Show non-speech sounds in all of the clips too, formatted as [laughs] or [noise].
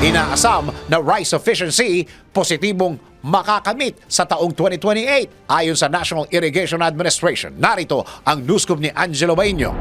Inaasam na rice efficiency positibong makakamit sa taong 2028 ayon sa National Irrigation Administration. Narito ang newscoop ni Angelo Baino.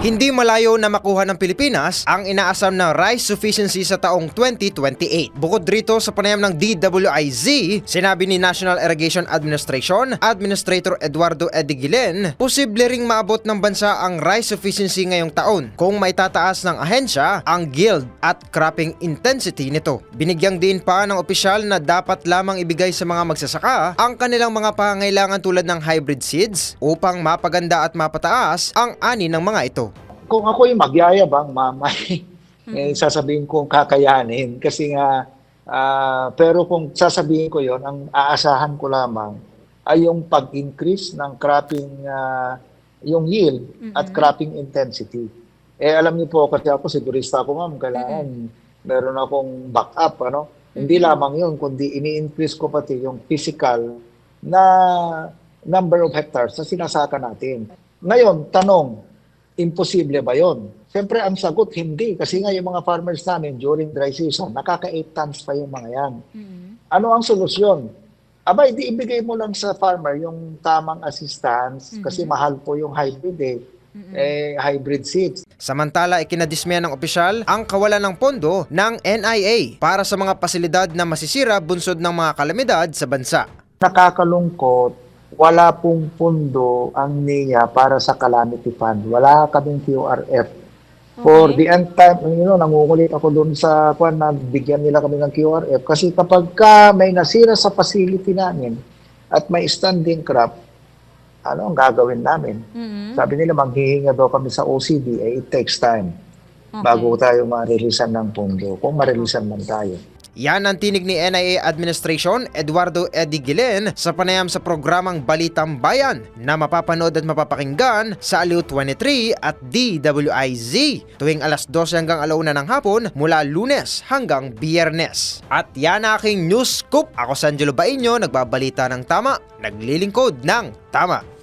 Hindi malayo na makuha ng Pilipinas ang inaasam na rice sufficiency sa taong 2028. Bukod rito sa panayam ng DWIZ, sinabi ni National Irrigation Administration Administrator Eduardo Ediguilen, posible ring maabot ng bansa ang rice sufficiency ngayong taon kung may tataas ng ahensya ang yield at cropping intensity nito. Binigyang din pa ng opisyal na dapat lamang ibigay sa mga magsasaka ang kanilang mga pangangailangan tulad ng hybrid seeds upang mapaganda at mapataas ang ani ng mga ito. Kung ako yung magyayabang, mamay, [laughs] eh, sasabihin kong kakayanin. Kasi nga, ah, pero kung sasabihin ko yon ang aasahan ko lamang ay yung pag-increase ng cropping, ah, yung yield at cropping intensity. Eh, alam niyo po, kasi ako sigurista ako, ma'am, kailangan meron akong backup, ano? Hindi lamang yun, kundi ini-increase ko pati yung physical na number of hectares na sinasaka natin. Ngayon, tanong, imposible ba yon? Siyempre, ang sagot, hindi. Kasi nga yung mga farmers namin during dry season, nakaka 8 tons pa yung mga yan. Ano ang solusyon? Aba, hindi ibigay mo lang sa farmer yung tamang assistance kasi mahal po yung hybrid eh. Eh, hybrid seeds. Samantala, ikinadismaya ng opisyal ang kawalan ng pondo ng NIA para sa mga pasilidad na masisira bunsod ng mga kalamidad sa bansa. Nakakalungkot, wala pong pundo ang NIA para sa calamity fund. Wala kaming QRF. For the end time, you know, nangungulit ako doon sa kwan na bigyan nila kami ng QRF kasi kapag ka may nasira sa facility namin at may standing crop, ano ang gagawin namin? Sabi nila maghihinga daw kami sa OCD, eh, it takes time bago tayo marilisan ng pundo. Kung marilisan man tayo. Yan ang tinig ni NIA Administration Eduardo Ediguilen sa panayam sa programang Balitang Bayan na mapapanood at mapapakinggan sa Aliw 23 at DWIZ tuwing alas 12 hanggang alauna ng hapon mula lunes hanggang biyernes. At yan aking news scoop. Ako Sanjelo Bainyo, nagbabalita ng tama, naglilingkod ng tama.